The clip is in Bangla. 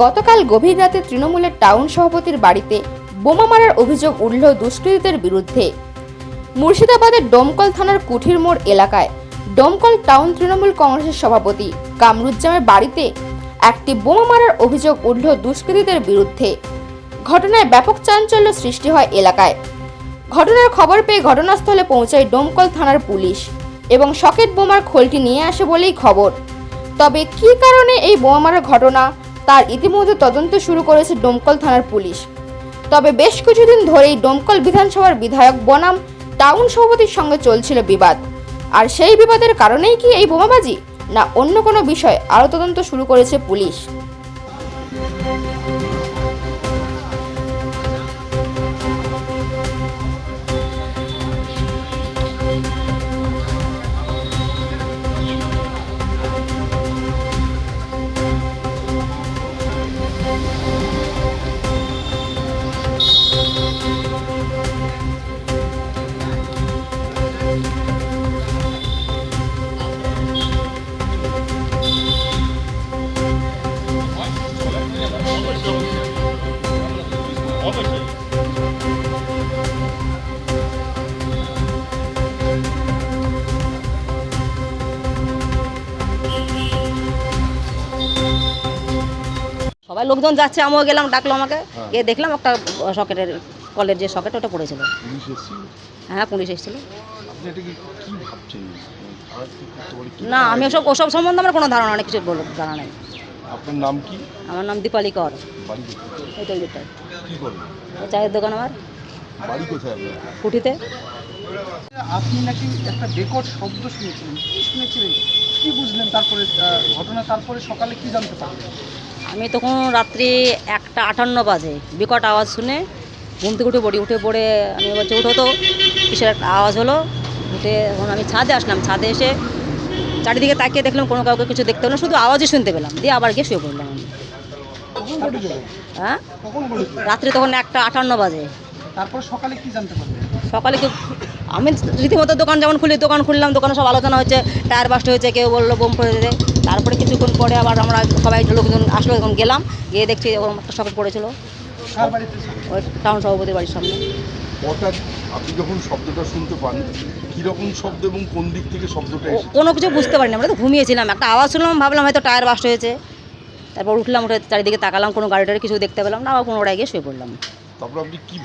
গতকাল গভীর রাতে তৃণমূলের টাউন সভাপতির বাড়িতে বোমা মারার অভিযোগ উঠল দুষ্কৃতীদের বিরুদ্ধে। মুর্শিদাবাদের ডোমকল থানার কুঠির মোড় এলাকায় ডোমকল টাউন তৃণমূল কংগ্রেসের সভাপতি কামরুজ্জামের বাড়িতে একটি বোমা মারার অভিযোগ উঠল দুষ্কৃতীদের বিরুদ্ধে। ঘটনায় ব্যাপক চাঞ্চল্য সৃষ্টি হয় এলাকায়। ঘটনার খবর পেয়ে ঘটনাস্থলে পৌঁছায় ডোমকল থানার পুলিশ এবং সকেট বোমার খোলটি নিয়ে আসে বলেই খবর। তবে কী কারণে এই বোমা মারার ঘটনা তার ইতিমধ্যে তদন্ত শুরু করেছে ডোমকল থানার পুলিশ। তবে বেশ কিছুদিন ধরেই ডোমকল বিধানসভার বিধায়ক বনাম টাউন সভাপতির সঙ্গে চলছিল বিবাদ। আর সেই বিবাদের কারণেই কি এই বোমাবাজি? না অন্য কোনো বিষয় আরও তদন্ত শুরু করেছে পুলিশ? সবাই লোকজন যাচ্ছে আমিও গেলাম ডাকলো আমাকে। গিয়ে দেখলাম একটা সকেটের কলের যে সকেট ওটা পড়েছিল হ্যাঁ পুলিশ এসেছিল। কি না আমি ওসব ওসব সম্বন্ধে আমার কোনো ধারণা নেই কিছু বলব জানা নেই। আপনার নাম কি? আমার নাম দীপালি কর। করেন এই চায়ের দোকান আমার। বাড়ি কোথায় কুটিতে আপনি নাকি একটা বেকট শব্দ শুনেছিলেন। কি শুনেছিলেন? কি বুঝলেন তারপরে ঘটনা তারপরে সকালে কি জানতে পারলেন? আমি তখন রাত্রি একটা আটান্ন বাজে। বিকট আওয়াজ শুনে ঘুম থেকে উঠে পড়ি উঠে পড়ে আমি বলছি উঠো তো। কিসের একটা আওয়াজ হলো? উঠে এখন আমি ছাদে আসলাম। ছাদে এসে চারিদিকে তাকিয়ে দেখলাম কোনো কাউকে কিছু দেখতে পেলাম শুধু আওয়াজই শুনতে পেলাম, দিয়ে আবার গিয়ে শুয়ে পড়লাম আমি। হ্যাঁ? রাত্রি তখন একটা আটান্ন বাজে। তারপর সকালে কি জানতে সকালে কেউ আমি রীতিমতো দোকান যেমন খুলি, দোকান খুললাম, দোকানে সব আলোচনা হচ্ছে টায়ার বাস্ট হয়েছে, কেউ বলল বোম পড়ে যেতে তারপরে কিছুক্ষণ পরে আবার আমরা সবাই লোকজন আসলো, তখন গেলাম, গিয়ে দেখছি এরকম একটা সকেট পড়েছিল। টাউন সভাপতির বাড়ির সামনে। হঠাৎ আপনি যখন শব্দটা শুনতে পান কীরকম শব্দ এবং কোন দিক থেকে শব্দটা কোনো কিছু বুঝতে পারিনি আমরা তো ঘুমিয়েছিলাম। একটা আওয়াজ শুনলাম ভাবলাম হয়তো টায়ার বাস্ট হয়েছে। তারপর উঠলাম উঠে চারিদিকে তাকালাম কোনো গাড়ি টাড়ি কিছু দেখতে পেলাম না আবার পুনরায় গিয়ে শুয়ে পড়লাম। তারপর আপনি কি